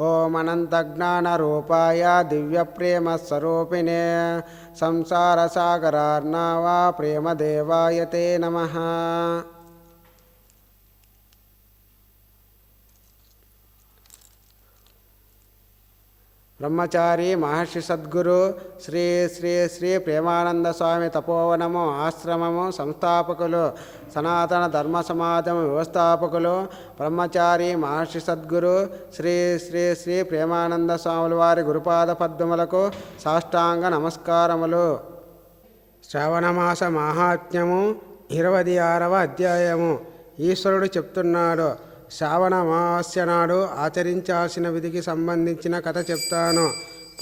ఓమనంతజ్ఞానరూపాయ దివ్యప్రేమస్వరూపిణే. సంసారసాగరార్ణవా ప్రేమదేవాయ తే నమః. బ్రహ్మచారి మహర్షి సద్గురు శ్రీ శ్రీ శ్రీ ప్రేమానంద స్వామి తపోవనము ఆశ్రమము సంస్థాపకులు సనాతన ధర్మ సమాజం వ్యవస్థాపకులు బ్రహ్మచారి మహర్షి సద్గురు శ్రీ శ్రీ శ్రీ ప్రేమానంద స్వాముల వారి గురుపాద పద్మములకు సాష్టాంగ నమస్కారములు. శ్రవణమాస మాహాత్మ్యము ఇరవై ఆరవ అధ్యాయము. ఈశ్వరుడు చెప్తున్నాడు శ్రావణ అమావాస్య నాడు ఆచరించాల్సిన విధికి సంబంధించిన కథ చెప్తాను.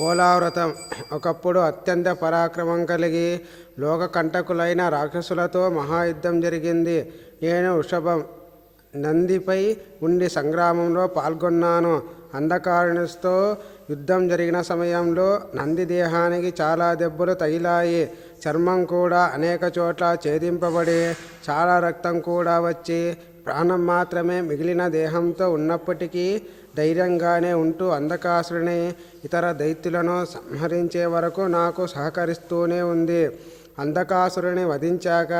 పోలావ్రతం ఒకప్పుడు అత్యంత పరాక్రమం కలిగి లోక కంటకులైన రాక్షసులతో మహాయుద్ధం జరిగింది. నేను వృషభం నందిపై ఉండి సంగ్రామంలో పాల్గొన్నాను. అంధకారునితో యుద్ధం జరిగిన సమయంలో నంది దేహానికి చాలా దెబ్బలు తగిలాయి. చర్మం కూడా అనేక చోట్ల ఛేదింపబడి చాలా రక్తం కూడా వచ్చి ప్రాణం మాత్రమే మిగిలిన దేహంతో ఉన్నప్పటికీ ధైర్యంగానే ఉంటూ అంధకాసురుని ఇతర దైత్యులను సంహరించే వరకు నాకు సహకరిస్తూనే ఉంది. అంధకాసురుని వధించాక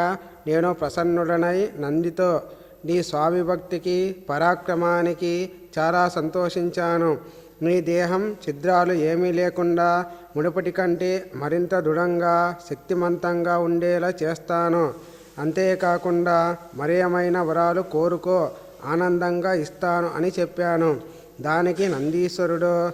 నేను ప్రసన్నుడనై నందితో నీ స్వామిభక్తికి పరాక్రమానికి చాలా సంతోషించాను. నీ దేహం ఛిద్రాలు ఏమీ లేకుండా మునుపటి కంటే మరింత దృఢంగా శక్తిమంతంగా ఉండేలా చేస్తాను. అంతేకాకుండా మరేమైనా వరాలు కోరుకో ఆనందంగా ఇస్తాను అని చెప్పాను. దానికి నందీశ్వరుడు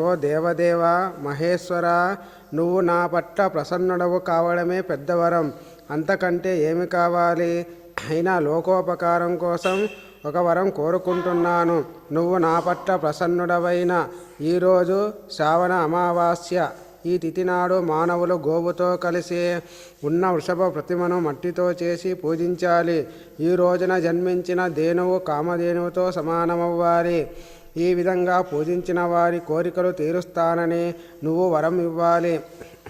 ఓ దేవదేవ మహేశ్వర నువ్వు నా పట్ల ప్రసన్నుడవు కావడమే పెద్దవరం. అంతకంటే ఏమి కావాలి? అయినా లోకోపకారం కోసం ఒక వరం కోరుకుంటున్నాను. నువ్వు నా పట్ల ప్రసన్నుడవైన ఈరోజు శ్రావణ అమావాస్య. ఈ తిథి నాడు మానవులు గోవుతో కలిసి ఉన్న వృషభ ప్రతిమను మట్టితో చేసి పూజించాలి. ఈ రోజున జన్మించిన దేనువు కామధేనువుతో సమానమవ్వాలి. ఈ విధంగా పూజించిన వారి కోరికలు తీరుస్తానని నువ్వు వరం ఇవ్వాలి.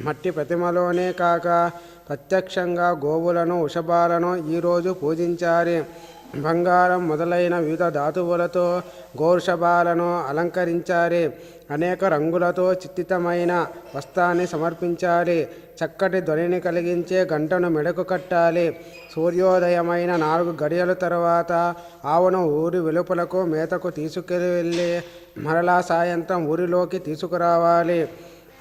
మట్టి ప్రతిమలోనే కాక ప్రత్యక్షంగా గోవులను వృషభాలను ఈరోజు పూజించాలి. బంగారం మొదలైన వివిధ ధాతువులతో గోర్షభాలను అలంకరించాలి. అనేక రంగులతో చిత్తితమైన వస్త్రాన్ని సమర్పించాలి. చక్కటి ధ్వనిని కలిగించే గంటను మెడకు కట్టాలి. సూర్యోదయమైన నాలుగు గడియల తర్వాత ఆవును ఊరి వెలుపలకు మేతకు తీసుకెళ్ళి మరలా సాయంత్రం ఊరిలోకి తీసుకురావాలి.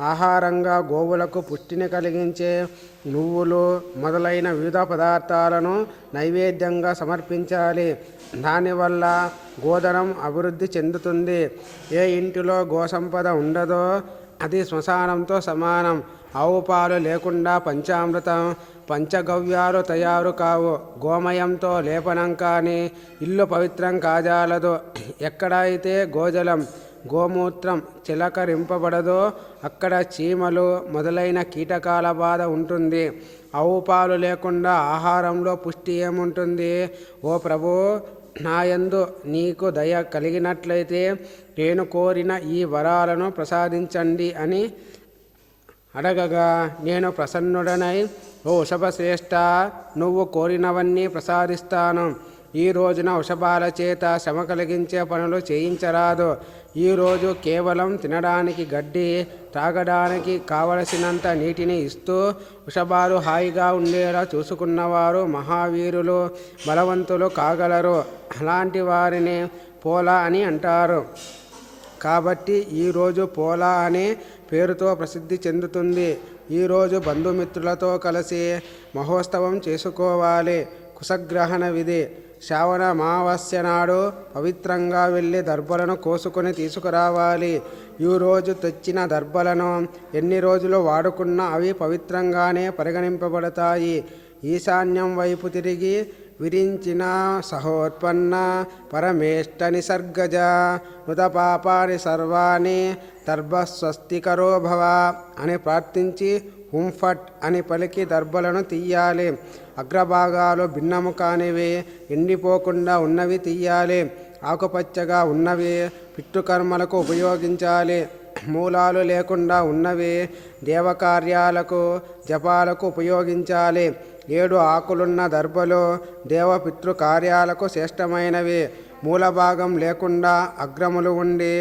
ఆహారంగా గోవులకు పుష్టిని కలిగించే నువ్వులు మొదలైన వివిధ పదార్థాలను నైవేద్యంగా సమర్పించాలి. దానివల్ల గోధనం అభివృద్ధి చెందుతుంది. ఏ ఇంటిలో గోసంపద ఉండదో అది శ్మశానంతో సమానం. ఆవు పాలు లేకుండా పంచామృతం పంచగవ్యాలు తయారు కావు. గోమయంతో లేపనం కానీ ఇల్లు పవిత్రం కాజాలదు. ఎక్కడైతే గోజలం గోమూత్రం చిలకరింపబడదో అక్కడ చీమలు మొదలైన కీటకాల బాధ ఉంటుంది. ఆవు పాలు లేకుండా ఆహారంలో పుష్టి ఏముంటుంది? ఓ ప్రభు నాయందు నీకు దయ కలిగినట్లయితే నేను కోరిన ఈ వరాలను ప్రసాదించండి అని అడగగా నేను ప్రసన్నుడనై ఓ వృషభశ్రేష్ఠ నువ్వు కోరినవన్నీ ప్రసాదిస్తాను. ఈ రోజున వృషభాల చేత శ్రమ కలిగించే పనులు చేయించరాదు. ఈరోజు కేవలం తినడానికి గడ్డి త్రాగడానికి కావలసినంత నీటిని ఇస్తూ వృషభాలు హాయిగా ఉండేలా చూసుకున్నవారు మహావీరులు బలవంతులు కాగలరు. అలాంటి వారిని పోలా అని అంటారు. కాబట్టి ఈరోజు పోలా అనే పేరుతో ప్రసిద్ధి చెందుతుంది. ఈరోజు బంధుమిత్రులతో కలిసి మహోత్సవం చేసుకోవాలి. కుశగ్రహణ విధి శ్రావణ అమావాస్య నాడు పవిత్రంగా వెళ్ళి దర్భలను కోసుకొని తీసుకురావాలి. ఈ రోజు తెచ్చిన దర్భలను ఎన్ని రోజులు వాడుకున్నా అవి పవిత్రంగానే పరిగణింపబడతాయి. ఈశాన్యం వైపు తిరిగి విరించిన సహోత్పన్న పరమేష్ట నిసర్గజ మృత పాపాని సర్వాణి దర్భస్వస్తికరో భవ అని ప్రార్థించి ఉంఫట్ అని పలికి దర్భలను తీయాలి. అగ్రభాగాలు భిన్నము కానివి ఎండిపోకుండా ఉన్నవి తీయాలి. ఆకుపచ్చగా ఉన్నవి పిట్టుకర్మలకు ఉపయోగించాలి. మూలాలు లేకుండా ఉన్నవి దేవకార్యాలకు జపాలకు ఉపయోగించాలి. ఏడు ఆకులున్న దర్భలు దేవపితృ కార్యాలకు శ్రేష్టమైనవి. మూలభాగం లేకుండా అగ్రములు ఉండి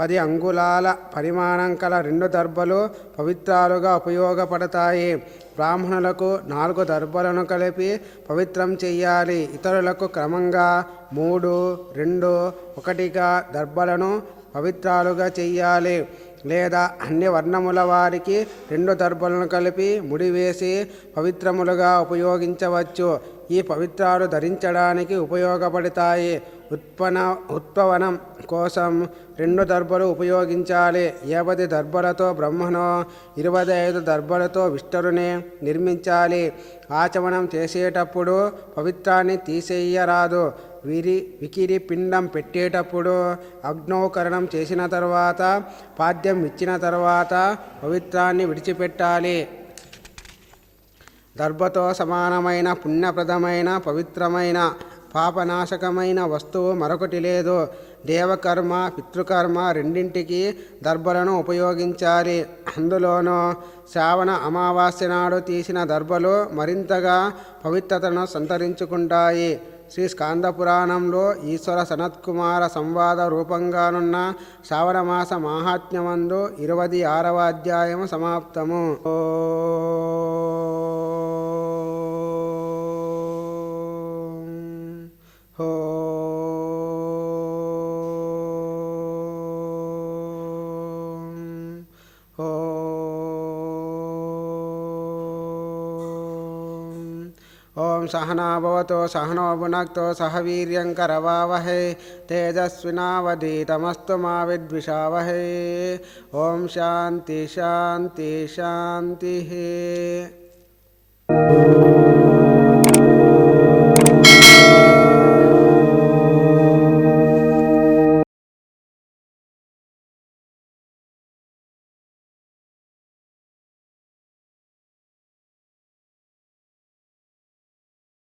పది అంగుళాల పరిమాణం కల రెండు దర్భలు పవిత్రాలుగా ఉపయోగపడతాయి. బ్రాహ్మణులకు నాలుగు దర్భలను కలిపి పవిత్రం చెయ్యాలి ఇతరులకు క్రమంగా మూడు రెండు ఒకటిగా దర్భలను పవిత్రాలుగా చెయ్యాలి లేదా అన్ని వర్ణముల వారికి రెండు దర్భలను కలిపి ముడివేసి పవిత్రములుగా ఉపయోగించవచ్చు. ఈ పవిత్రాలు ధరించడానికి ఉపయోగపడతాయి. ఉత్పన్న ఉత్పవనం కోసం రెండు దర్భలు ఉపయోగించాలి. ఏపది దర్భలతో బ్రహ్మను ఇరవై ఐదు దర్భలతో విష్ణుని నిర్మించాలి. ఆచమనం చేసేటప్పుడు పవిత్రాన్ని తీసేయరాదు. విరి వికిరి పిండం పెట్టేటప్పుడు అగ్నోకరణం చేసిన తర్వాత పాద్యం ఇచ్చిన తర్వాత పవిత్రాన్ని విడిచిపెట్టాలి. దర్భతో సమానమైన పుణ్యప్రదమైన పవిత్రమైన పాపనాశకమైన వస్తువు మరొకటి లేదు. దేవకర్మ పితృకర్మ రెండింటికి దర్భలను ఉపయోగించాలి. అందులోనూ శ్రావణ అమావాస్య నాడు తీసిన దర్భలు మరింతగా పవిత్రతను సంతరించుకుంటాయి. శ్రీ స్కాంద పురాణంలో ఈశ్వర సనత్కుమార సంవాద రూపంగానున్న శ్రావణమాస మాహాత్మ్యమందు ఇరవై ఆరవ అధ్యాయము సమాప్తము. ఓ ఓం సహనాభవతో సహనో భునక్తో సహ వీర్యంకరవావహే తేజస్వినావధీతమస్తు మా విద్విషావహే ఓం శాంతి శాంతి శాంతి